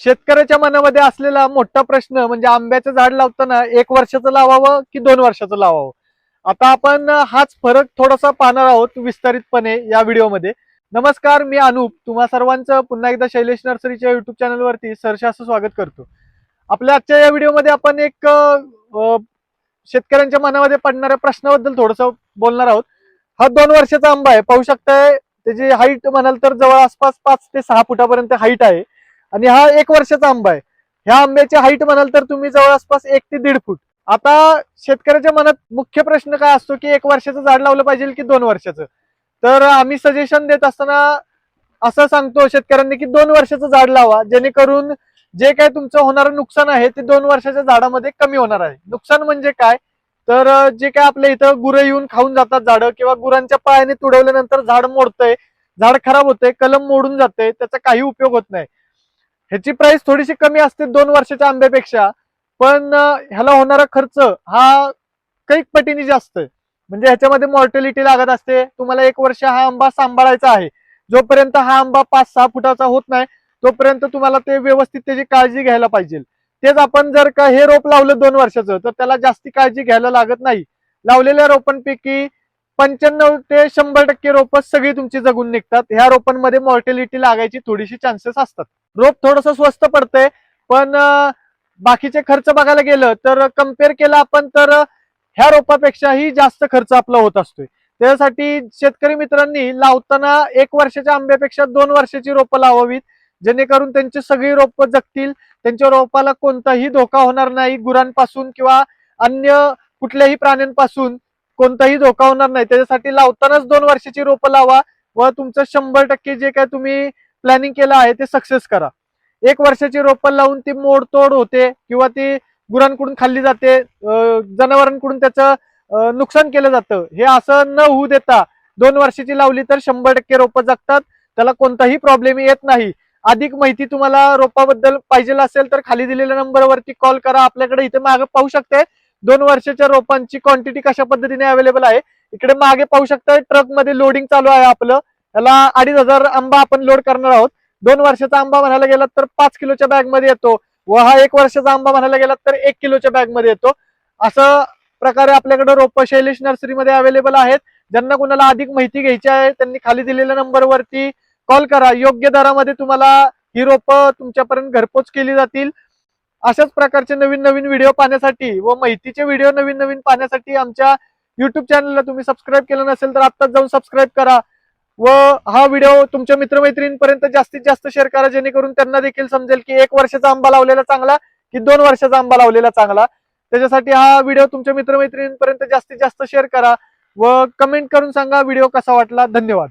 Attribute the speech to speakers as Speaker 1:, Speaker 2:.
Speaker 1: शेतकऱ्याच्या मनामध्ये असलेला मोठा प्रश्न म्हणजे आंब्याचं झाड लावताना एक वर्षाचं लावावं की दोन वर्षाचं लावावं? आता आपण हाच फरक थोडासा पाहणार आहोत विस्तारितपणे या व्हिडिओमध्ये. नमस्कार मी अनुप. तुम्हा सर्वांचं पुन्हा एकदा शैलेश नर्सरीच्या युट्यूब चॅनलवरती सरसे स्वागत करतो. आपल्या आजच्या या व्हिडिओमध्ये आपण एक शेतकऱ्यांच्या मनामध्ये पडणाऱ्या प्रश्नाबद्दल थोडंसं बोलणार आहोत. हा दोन वर्षाचा आंबा आहे. पाहू शकताय त्याची हाईट म्हणाल तर जवळ आसपास पाच ते सहा फुटापर्यंत हाईट आहे. आणि हा एक वर्षाचा आंबा आहे. ह्या आंब्याची हाईट म्हणाल तर तुम्ही जवळ आसपास एक ते दीड फूट. आता शेतकऱ्याच्या मनात मुख्य प्रश्न काय असतो की एक वर्षाचं झाड लावलं पाहिजे की दोन वर्षाचं? तर आम्ही सजेशन देत असताना असं सांगतो शेतकऱ्यांनी की दोन वर्षाचं झाड लावा जेणेकरून जे काय तुमचं होणारं नुकसान आहे ते दोन वर्षाच्या झाडामध्ये कमी होणार आहे. नुकसान म्हणजे काय? तर जे काय आपल्या इथं गुरं येऊन खाऊन जातात झाडं किंवा गुरांच्या पायाने तुडवल्यानंतर झाड मोडतंय झाड खराब होतंय कलम मोडून जाते त्याचा काही उपयोग होत नाही. ह्याची प्राइस थोडीशी कमी असते दोन वर्षाच्या आंब्यापेक्षा पण ह्याला होणारा खर्च हा कैक पटीने जास्त म्हणजे ह्याच्यामध्ये मॉर्टॅलिटी लागत असते. तुम्हाला एक वर्ष हा आंबा सांभाळायचा आहे. जोपर्यंत हा आंबा पाच सहा फुटाचा होत नाही तोपर्यंत तुम्हाला ते व्यवस्थित त्याची काळजी घ्यायला पाहिजे. तेच आपण जर का हे रोप लावलं दोन वर्षाचं तर त्याला जास्ती काळजी घ्यायला लागत नाही. लावलेल्या रोपांपैकी पंच्याण्णव ते शंभर टक्के रोप सगळी तुमची जगून निघतात. ह्या रोपांमध्ये मॉर्टॅलिटी लागायची थोडीशी चान्सेस असतात. रोप थोडस स्वस्त पडतंय पण बाकीचे खर्च बघायला गेलं तर कंपेअर केलं आपण तर ह्या रोपापेक्षाही जास्त खर्च आपला होत असतोय. त्यासाठी शेतकरी मित्रांनी लावताना एक वर्षाच्या आंब्यापेक्षा दोन वर्षाची रोपं लावावीत जेणेकरून त्यांची सगळी रोपं जगतील. त्यांच्या रोपाला कोणताही धोका होणार नाही. गुरांपासून किंवा अन्य कुठल्याही प्राण्यांपासून. कोणताही धोका होणार नाही. त्याच्यासाठी लावतानाच दोन वर्षाची रोपं लावा व तुमचं शंभर टक्के जे काय तुम्ही प्लॅनिंग केलं आहे ते सक्सेस करा. एक वर्षाची रोपं लावून ती मोडतोड होते किंवा ती गुरांकडून खाल्ली जाते जनावरांकडून त्याचं नुकसान केलं जातं. हे असं न होऊ देता दोन वर्षाची लावली तर शंभर टक्के रोपं जगतात. त्याला कोणताही प्रॉब्लेम येत नाही. अधिक माहिती तुम्हाला रोपाबद्दल पाहिजे असेल तर खाली दिलेल्या नंबरवरती कॉल करा. आपल्याकडे इथे मागे पाहू शकते दोन वर्षाच्या रोपांची क्वांटिटी कशा पद्धतीने अवेलेबल आहे? इकडे मागे पाहू शकता ट्रकमध्ये लोडिंग चालू आहे आपलं. त्याला अडीच हजार आंबा आपण लोड करणार आहोत. दोन वर्षाचा आंबा म्हणायला गेला तर पाच किलोच्या बॅगमध्ये येतो. व हा एक वर्षाचा आंबा म्हणायला गेला तर एक किलोच्या बॅगमध्ये येतो. असं प्रकारे आपल्याकडे रोप शैलेश नर्सरीमध्ये अवेलेबल आहेत. ज्यांना कुणाला अधिक माहिती घ्यायची आहे त्यांनी खाली दिलेल्या नंबरवरती कॉल करा. योग्य दरामध्ये तुम्हाला ही रोपं तुमच्यापर्यंत घरपोच केली जातील. अशाच प्रकारचे नवीन नवीन व्हिडिओ पाहण्यासाठी व माहितीचे व्हिडिओ नवीन नवीन पाहण्यासाठी आमच्या युट्यूब चॅनलला तुम्ही सबस्क्राईब केलं नसेल तर आत्ताच जाऊन सबस्क्राईब करा. व हा व्हिडिओ तुमच्या मित्रमैत्रिणींपर्यंत जास्तीत जास्त शेअर करा जेणेकरून त्यांना देखील समजेल की एक वर्षाचा आंबा लावलेला चांगला की दोन वर्षाचा आंबा लावलेला चांगला. त्याच्यासाठी हा व्हिडिओ तुमच्या मित्रमैत्रिणींपर्यंत जास्तीत जास्त शेअर करा व कमेंट करून सांगा व्हिडिओ कसा वाटला. धन्यवाद.